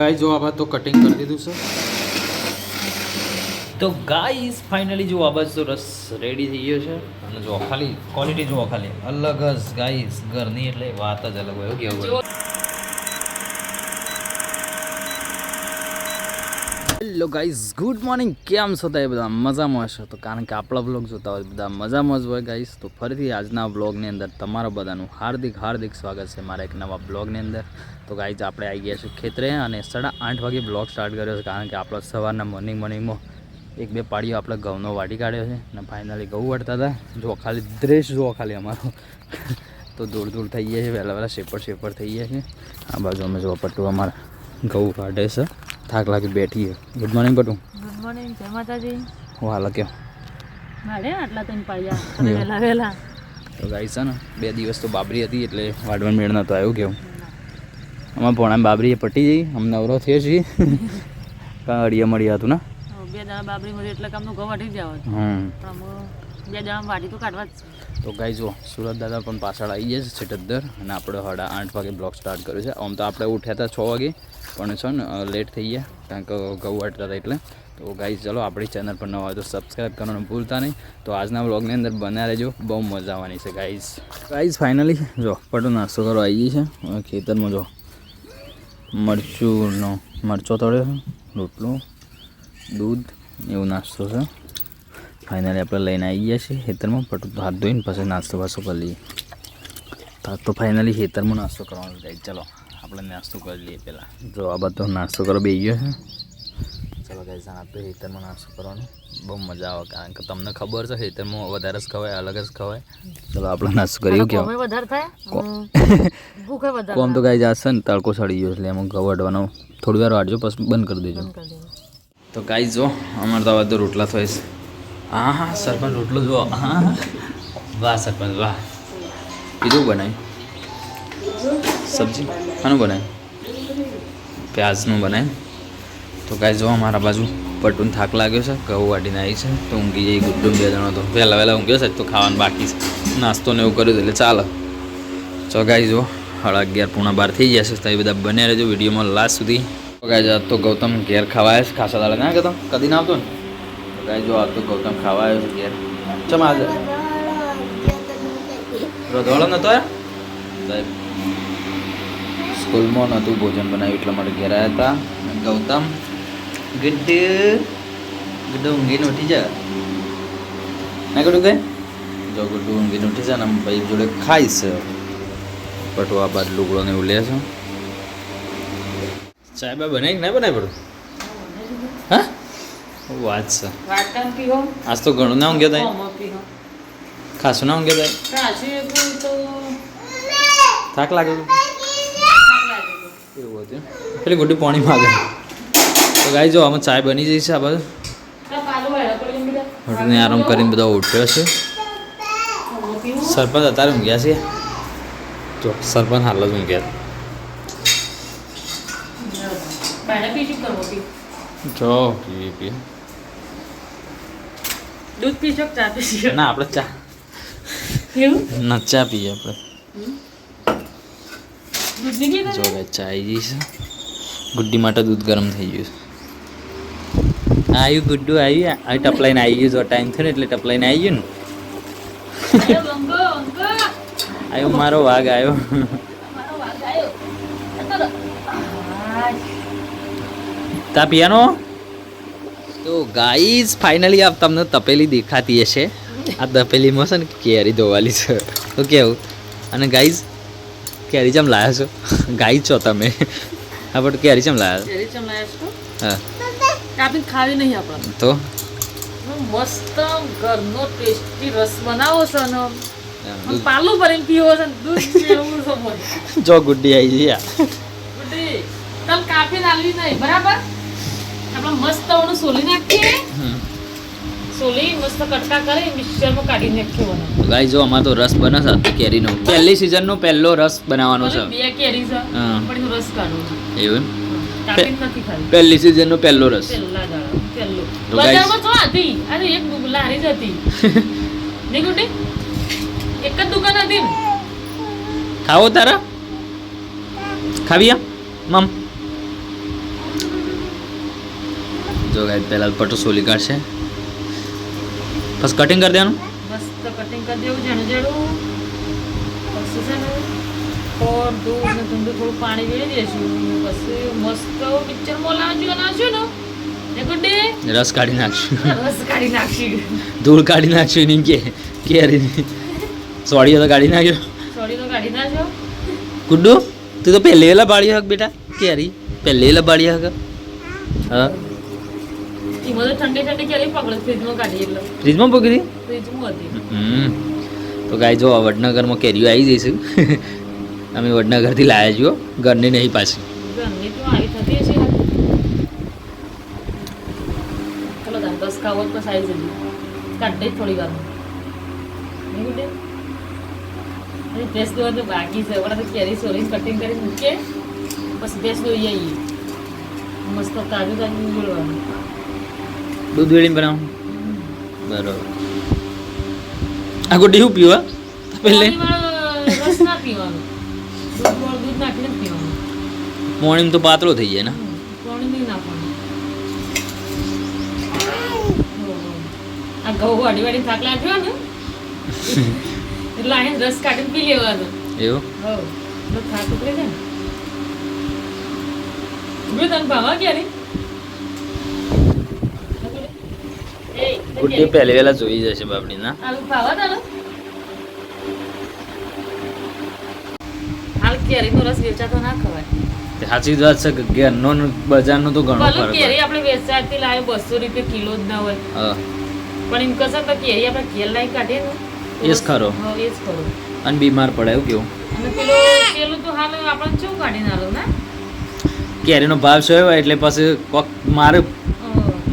ગાઈ જો આ તો કટિંગ કરી દીધું છે. તો ગાઈસ ફાઇનલી જો આ તો રસ રેડી થઈ ગયો છે. અને જો ખાલી ક્વોલિટી જો ખાલી. અલગ જ ગાઈસ ઘરની એટલે વાત જ અલગ હોય કેવું હેલો ગાઈઝ ગુડ મોર્નિંગ કેમ છો તમે બધા? મજામાં હશો? તો કારણ કે આપણા બ્લોગ જોતા હોય બધા મજામાં જ હોય ગાઈઝ તો ફરીથી આજના બ્લોગની અંદર તમારા બધાનું હાર્દિક હાર્દિક સ્વાગત છે મારા એક નવા બ્લોગની અંદર. તો ગાઈઝ આપણે આવી ગયા છીએ ખેતરે અને સાડા આઠ વાગે બ્લોગ સ્ટાર્ટ કર્યો છે કારણ કે આપણો સવારના મોર્નિંગ મોર્નિંગમાં એક, બે પાડીઓ આપણે ઘઉંનો વાટી કાઢ્યો છે અને ફાઇનલી ઘઉં વાટતા હતા. જો ખાલી દ્રેશ જોવા ખાલી અમારો. તો દૂર દૂર થઈ ગયા છે, વહેલા વહેલા શેપર શેપર થઈ ગયા છે. આ બાજુ અમે જો પટ્ટુ અમારા ઘઉં કાઢે છે. થાક લાગી બેઠી છે ગુડ મોર્નિંગ બટુ ગુડ મોર્નિંગ જય માતાજી. હું હાલ કેમ? મારે આટલા તન પાડ્યા વહેલા તો ગાઈ છે ને બે દિવસ તો બાબરી હતી એટલે વાડવણ મેળ નતો આવ્યું કેવું. અમારા પોણા બાબરીએ પટી જઈ અમને અવરો થયો છીએ કાં અડિયા મળ્યા હતું ને? બે દાણા બાબરી મળી એટલે કામનું ઘઉં વાટી જ હમ. બે દાણા વાટી તો કાઢવા જ તો ગાઈ જુઓ સુરત દાદા પણ પાછળ આવી છે છેટદ્દર અને આપણે સાડા આઠ વાગે બ્લોગ સ્ટાર્ટ કર્યો છે. આમ તો આપણે ઉઠ્યા હતા છ વાગે. પણ છે ને લેટ થઈ ગયા, કારણ કે ઘઉં અટતા હતા એટલે. તો ગાઈઝ ચલો, આપણી ચેનલ પર નવા હોય તો સબસ્ક્રાઈબ કરવાનું ભૂલતા નહીં. તો આજના બ્લોગની અંદર બન્યા રહેજો, બહુ મજા આવવાની છે ગાઈઝ ગાઈઝ ફાઇનલી જો પટો નાસ્તો કરવા આવી ગઈ છે. ખેતરમાં જો, મરચુંનો મરચો તળ્યો છે, રોટલો, દૂધ, એવું નાસ્તો છે. ફાઇનલી આપણે લઈને આવી ગયા છીએ ખેતરમાં પટું હાથ ધોઈને પછી નાસ્તો વાસ્તો કરી લઈએ. તો ફાઇનલી ખેતરમાં નાસ્તો કરવાનો જાય ચલો. આપણે નાસ્તો કરી લઈએ પહેલાં. જો આ બધો નાસ્તો કરવા બે ગયો છે. ચાલો ગાઈઝ આપણે ખેતરમાં નાસ્તો કરવાનો. બહુ મજા આવે કારણ કે તમને ખબર છે ખેતરમાં વધારે જ ખવાય અલગ જ ખવાય. ચલો આપણે નાસ્તો કરીએ કેવું? વધારે થાય? ભૂખે વધારે કોમ તો ગાઈઝ જશે ને તડકો સડી ગયો એટલે એમાં ગવડવાનો. થોડી વાર વાટજો પછી બંધ કરી દેજો. તો ગાઈઝ જો અમારે તો બધો તો રોટલા થાય છે. હા હા સરપંચ રોટલો જુઓ. હા વાહ સરપંચ વાહ. કીધું બનાવ્યું? સબ્જી? શાનું બનાવ્યું પ્યાજનું બનાવ્યું તો કાંઈ જો અમારા બાજુ પટુન થાક લાગ્યો છે ઘઉં વાટીને આવી છે તો ઊંઘી જઈ ગુડ્ડું બે જણો તો. વહેલા વહેલા ઊંઘ્યો છે તો ખાવાનું બાકી છે. નાસ્તો ને એવું કર્યું એટલે ચાલે. ચો ગાઈ જો સાડા અગિયાર પૂણા બાર થઈ જશે તો એ બધા બને રહેજો વિડીયોમાં લાસ્ટ સુધી. તો ગાઈ આજ તો ગૌતમ ઘેર ખાવા આવ્યો છે ખાસા દાડા ના કહેતો કદી ના આવતો ને? તો ગાઈ જો આજ તો ગૌતમ ખાવા આવ્યો છે ઘેર. ચમ આજે? રોધવાળો નતો સાહેબ. સ્કૂલમાં નહોતું ભોજન બનાવ્યું એટલા માટે ઘેર આવ્યા હતા. ગૌતમ ગુડ ગુડ ઊંઘીને ઉઠી જા. ના ગુડું કે જો ગુડ્ડુ ઊંઘીને ઉઠી જા ને ભાઈ જોડે ખાઈશ પટવા બાદ લુગડો ને એવું લે છે. ચાય બા બનાવી કે ના બનાવી પડું હા? વાત છે? આજ તો ઘણું ના ઊંઘ્યા થાય ખાસું ના ઊંઘ્યા થાય થાક લાગે. એવું હતું એટલે ગુડ્ડી પાણી માગે. તો ગાઈ જો આમાં ચાય બની જઈ છે આ બધા હોટલને આરામ કરીને બધા ઉઠ્યો છે. સરપંચ અત્યારે ઊંઘ્યા છે. જો સરપંચ હાલ જ ઊંઘ્યા. જો પી પી. દૂધ પી ચા પી ના આપણે ચા. ના ચા પીએ આપણે. જો ભાઈ ચા આવી ગઈ છે. ગુડ્ડી માટે દૂધ ગરમ થઈ ગયું છે. આવ્યું ગુડ્ડુ આવ્યું આ ટપલાઈને આવી ગયું જો ટાઈમ થયો ને એટલે ટપલાઈને આવી ગયું ને આવ્યો મારો વાઘ આવ્યો તા પિયાનો? તો ગાઈઝ ફાઇનલી આપ તમને તપેલી દેખાતી હશે. આ તપેલીમાં છે ને કેરી ધોવાલી છે. તો કેવું? અને ગાઈઝ કેરી ચમ લાયા છો? ગાઈ છો તમે? હા બટ કેરી ચમ લાયા કેરી ચમ લાયા છો? હા. કાપી ખાવી નહીં આપણે. તો? મસ્ત ઘરનો ટેસ્ટી રસ બનાવો છો ને પાલું ભરીને પીવો છે દૂધ પીવું છો મને જો ગુડ્ડી આવી જઈ ગુડ્ડી તમ કાપીને આલવી નહીં બરાબર? આપણે મસ્ત ઓનું સોલી નાખીએ. સોલી મસ્ત કટકા કરી મિક્સરમાં કાઢી નાખીએ મને ગાઈ જો આમાં તો રસ બને છે કેરીનો. પહેલી સિઝનનો પહેલો રસ બનાવવાનો છે. બે કેરી છે પણ રસ કાઢવો છે. એવું પહેલી સીઝન ખાવી. પહેલી રસ. પહેલા પહેલો. બજારમાં તો હતી અરે એક લારી જ હતી. નહીં એક જ દુકાન હતી ખાવો તારા? ખાવી મમ. જો ગાય પહેલાં પટો સોલી કાઢશે. બસ કટિંગ કરી દેવાનું? મસ્ત કટિંગ કરી દેવું જાણું જાણું પછી છે ને ખોટ દૂધ ને ઠંડુ થોડું પાણી વેળી દેશું. પછી મસ્ત પિક્ચર બોલાવજો નાખ્યું ને એ ગુડ્ડે રસ કાઢી નાખશું. રસ કાઢી નાખશું. ધૂળ કાઢી નાખશું એની કે કેરી સોડીઓ તો કાઢી નાખ્યો. સોડી તો કાઢી નાખજો ગુડ્ડુ તું તો પહેલે વેલા હક બેટા કેરી પહેલે વેલા હક? હા. એમાં તો ઠંડી ઠંડી કેરી પકડે. ફ્રીજમાં કાઢી એટલે. ફ્રીજમાં પકડી? ફ્રીજમાં હતી. તો ગાય જો વડનગરમાં કેરીઓ આવી જઈશું અમે વડનગરથી લાવ્યા છીએ. ઘરની નહીં પાછી. ઘરની તો આવી થતી હશે. ચલો દસ ખાવો તો સાઈ જલ્દી કાઢી થોડી વાર. ભેંસ દોવા તો બાકી છે. વડા તો કેરી સોરી કટિંગ કરી મૂકીએ પછી ભેંસ દોઈ આવીએ. મસ્ત તાજું તાજું જોડવાનું દૂધ વેળીને બનાવું. બરોબર. આ ડીહું પીવા પીવાનું મોર્નિંગ તો પાતળો થઈ જાય ને. હમ, ભાવા નહીં નાખવાનું ઓહો. આ ઘઉં વાડી વાડી થાક લાગ્યો ને એટલે આને રસ કાઢીને પી લેવાનો એવું હો એટલે થાક ઉતરી જાય ને ઊભી તને ભાવા ક્યારે ગુડ્ડી પહેલી વેલા જોઈ જશે બાપડી ના ના સાચી વાત છે કે ઘરનો બજાર બજારનો તો ઘણો ફરક કેરી આપણે આપણે વેચાતી લાવે બસો રૂપિયા કિલો જ ના હોય. હા. પણ એમ કહેશે તો કેરી આપણે ઘેર લાવી કાઢીએ ને એ જ ખરો. એ જ ખરો. અને બીમાર પડે એવું કેવું? અને પેલો પેલું તો હાલ આપણે ચેવું કાઢીને આલો ને? કેરીનો ભાવ હોય એટલે પછી કોક મારે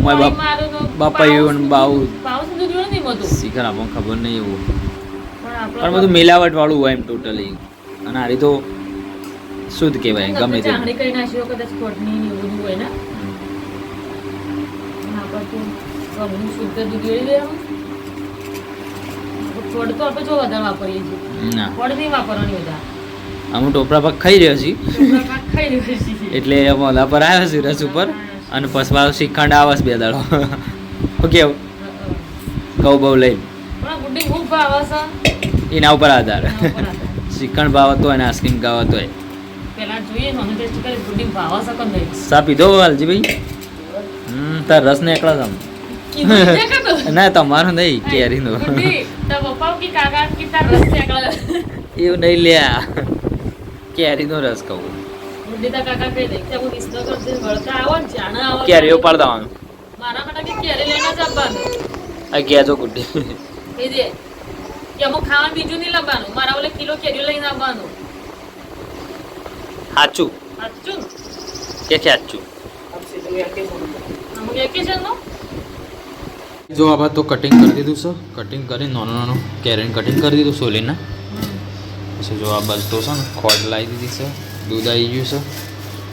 મોય બાપ- બાપા એવું બાઉ શીખર આપણને ખબર નહીં એવું. પણ બધું મિલાવટ વાળું હોય એમ ટોટલી અને આ તો શુદ્ધ કહેવાય ગમે તે અમુક ટોપરા પાક ખાઈ રહ્યો છીએ. એટલે મોલા પર આવ્યો છે રસ ઉપર. અને પછી શ્રીખંડ આવશ બે દાડો. ઓકે ઘઉં બહુ લઈ. ભાવે એના ઉપર આધાર. શ્રીખંડ ભાવતો હોય અને આઈસ્ક્રીમ કરી ભાવે કે નહીં સા પીધો વાલજી ભાઈ હમ તાર રસ ને એકલા તો? ના તમારું નહીં કેરીનો. ગુડી, તાર પપ્પા કે કાકા કે તાર રસ શેકળે. એવું નહીં લ્યા. કેરીનો રસ કહું. ગુડી તાર કાકા કહી દે કે હું રિશ્તો કરશે વળતા આવો ને જાણે આવો. કેરીઓ પાડ દેવાનું. મારા માટે કે કેરી લઈને જ આવવાનું? આ કહેજો ગુડ્ડી એ દે કે અમુક ખાવાનું બીજું નહીં લાવવાનું મારા ઓલે કિલો કેરી લઈને આવવાનું. સાચું સાચું? કે સાચું અમુક વેકેશનનું? જો આ તો કટિંગ કરી દીધું છે કટિંગ કરી નાનું નાનું કેરીને કટિંગ કરી દીધું સોલીના. પછી જો આ બસ તો છે ને ખોડ લાવી દીધી છે દૂધ આવી ગયું છે.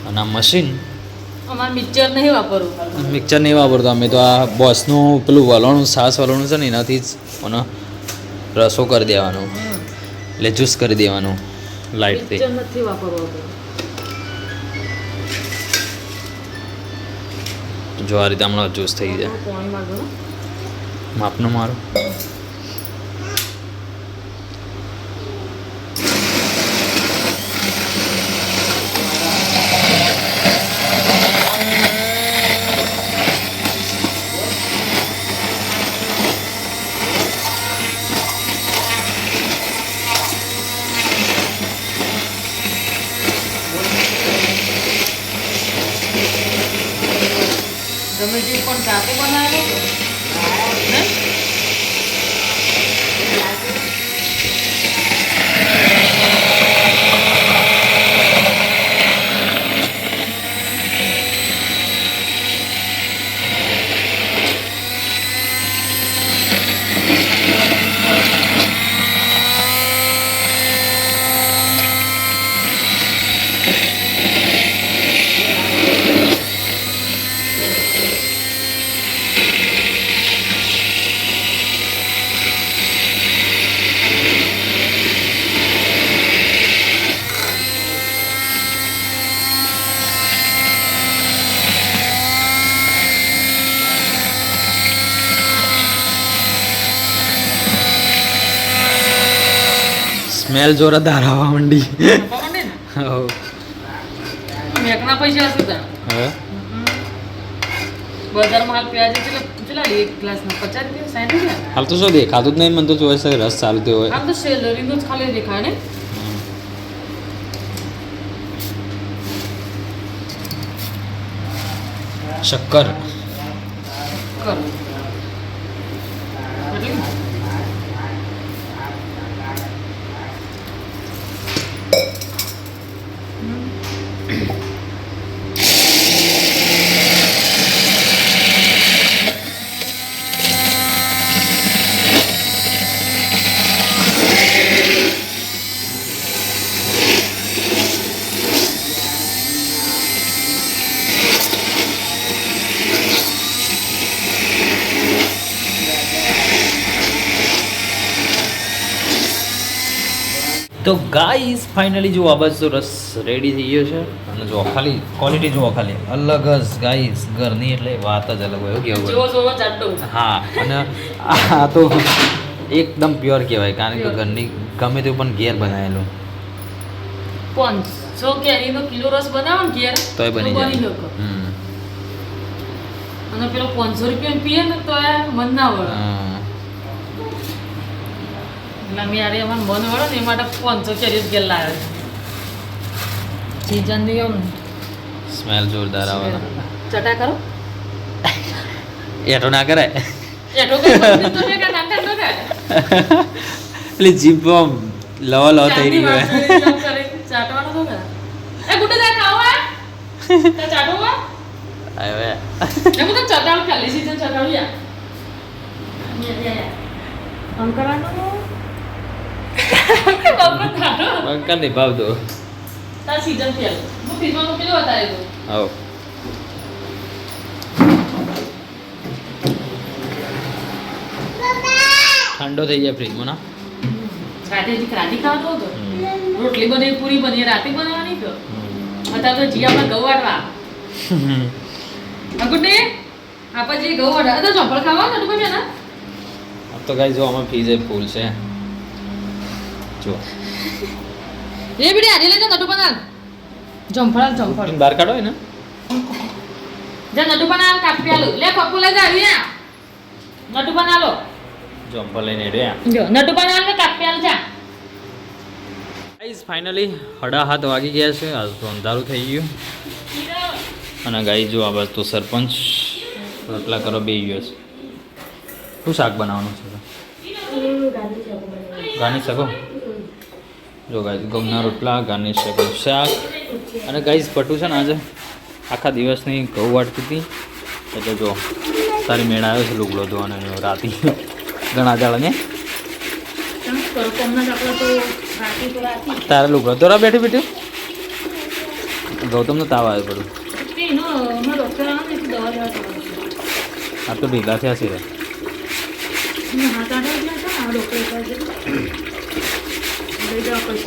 અને આ મશીન મિક્સર નહીં વાપરવું મિક્સર નહીં વાપરતો અમે તો આ બોસનું પેલું વલણું સાસ વલણું છે ને એનાથી જ મને રસો કરી દેવાનો. એટલે જ્યુસ કરી દેવાનું લાઇટથી મિક્સર નથી વાપરવું જો આ રીતે હમણાં જ્યુસ થઈ જાય. માપનું મારું. તે પણ જાતે બનાવેલો હે? સ્મેલ જોરદાર આવવા માંડી નફા માંડે ને હવ. મેકના પૈસા હશે તાર હવે બજારમાં હાલ પ્યાજ કેટલા કેટલા લે એક ગ્લાસના પચાસ રૂપિયા સાઠ રૂપિયા હાલ તો શું દેખાતું જ નહીં મને તો જોવે છે રસ ચાલુ થયો હોય આમ તો સેલરીનું જ ખાલી દેખાય ને શક્કર કર એટલે તો ગાઈસ ફાઇનલી જો આ તો રસ રેડી થઈ ગયો છે. અને જો ખાલી ક્વોલિટી જુઓ ખાલી. અલગ જ ગાઈસ ઘરની એટલે વાત જ અલગ હોય કેવું હા અને આ તો એકદમ પ્યોર કહેવાય કારણ કે ઘરની ગમે તે પણ ઘેર બનાવેલું. પાંચસો કેરીનો કિલો રસ બનાવો ને ઘેર તોય બની જાય. હમ. અને પેલો પાંચસો રૂપિયા પીએ ને તો મન ના વળે. એટલે અમે યારે અમારે મન વળે ને એ માટે પાંચસો કેરી ઘેર લાવે સીઝનની એમ સ્મેલ જોરદાર આવે ચટા કરો. એટો ના કરાય એટો એટલે જીભ આમ લવ લવ થઈ રહી હોય. કરી, કરી, ચાટવાનું તો કે એ ગુડે જા ખાવા તે ચાટો વા હવે એમ તો ચટાળ ખાલી સીઝન ચટાડું યા અંકરાનો અંકર નહીં ભાવ દો તાર સીઝન ફેલ હું ફ્રીજમાં મૂકેલો વધારે તો આવો ઠંડો થઈ જાય ફ્રીજમાં ના રાતે હજી રાતે ખાતો હતો રોટલી બને પૂરી બને રાતે બનાવવાની તો અત્યારે તો જીયામાં ઘઉં વાટવા અંકુટે આપણે જે ઘઉં વાટવા તો ચોપડ ખાવા તો કોઈ ના તો ગાઈ જો આમાં ફીઝે ફૂલ છે જો એ બીડી આરી લેજો નટુ બનાવ જમફળ જમફળ બાર કાઢો ને જા નટુ બનાલ કાપી આલો. લે પપ્પુ લે જા અહીંયા. નટુ બનાલો જો લઈને રહ્યા જો નટુ બનાલ ને કાપી આલ જા. ગાઈઝ ફાઇનલી હડા હાથ વાગી ગયા છે. આજ તો અંધારું થઈ ગયું. અને ગાઈ જો આ બસ તો સરપંચ રોટલા કરો બે ગયો છે. શું શાક બનાવવાનું છે? ગાની શકો? જો ગાઈઝ ઘઉંના રોટલા, ગાર્નિશ શકો શાક. અને ગાઈઝ પટું છે ને આજે આખા દિવસની ઘઉં વાટતી હતી એટલે જો, તારી મેળ આવ્યો છે લુગડો ધોવાનો રાતે. ઘણા દાડા ને. તમે કરો કોમના કાપડા તો રાતે તારા લુગડો ધોરા બેઠી બેઠી? ગૌતમને તાવ આવ્યો જવાનું આ તો ઢીલા થયા છે.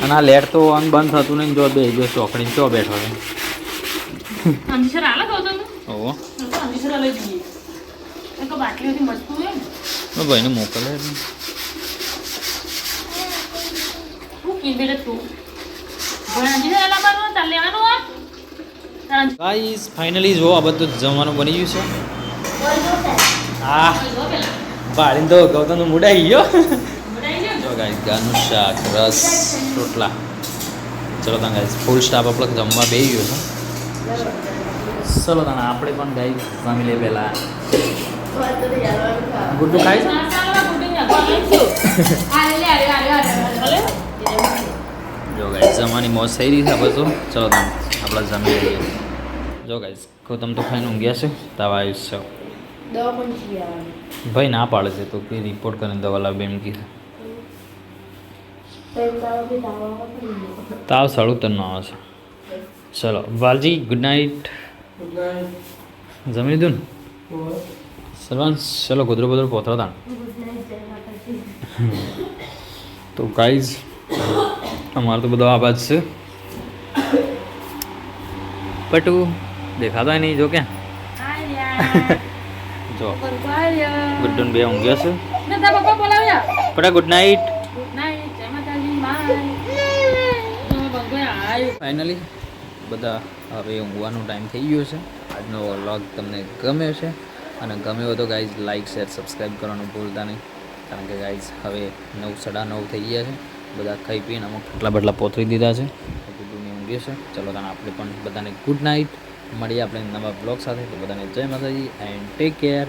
અને આ લેટ તો ઓન બંધ થતું નહીં જો બે જો ચોકડી ચો બેઠો છે. ઓહો. ભાઈને મોકલે ગાઈસ ફાઇનલી જો આ બધું જમવાનું બની ગયું છે. હા. જો તો ગૌતમ મુડાઈ ગયો. ગાઈસ ગાનું શાક રસ રોટલા. ચલો તાં ગાઈઝ ફૂલ સ્ટાફ આપણે જમવા બે ગયો છે. ચલો તાને આપણે પણ ગાઈસ જમી લે પહેલાં. ગુડ્ડુ આલે જો ગાઈસ જમવાની મોજ થઈ રહી છે બધું તો. ચલો તાને આપણે જમી લઈએ. જો ગાઈસ ગૌતમ તો ખાઈને ઊંઘ્યા છે તવા આવવાની ભાઈ ના પાડે છે તો કે રિપોર્ટ કરીને દવા લાવે એમ કીધું તો એમ દવા બી દાવા પણ તાવ સારું તરનો આવે છે. ચલો વાલજી ગુડ નાઇટ જમી લીધું ને? સલમાન ચલો ગોદરો બોદરો પોતરો તાણ. તો ગાઈઝ અમારો તો બધો આવાજ છે. પટુ દેખાતા નહીં જો ક્યાં જો. ગુડ બે ઊંઘ્યા છે. પટા ગુડ નાઇટ ગુડ નાઇટ જય માતાજી બાય ફાઇનલી બધા હવે ઊંઘવાનો ટાઈમ થઈ ગયો છે. આજનો વ્લોગ તમને ગમ્યો છે. અને ગમ્યો તો ગાઈઝ લાઇક શેર સબસ્ક્રાઈબ કરવાનું ભૂલતા નહીં. કારણ કે ગાઈઝ હવે નવ, સાડા નવ થઈ ગયા છે. બધા ખાઈ પીને અમુક કેટલા બટલા પોતરી દીધા છે. બધું ઊંઘી છે. ચલો તાને આપણે પણ બધાને ગુડ નાઇટ મળીએ આપણે નવા બ્લોગ સાથે. તો બધાને જય માતાજી એન્ડ ટેક કેર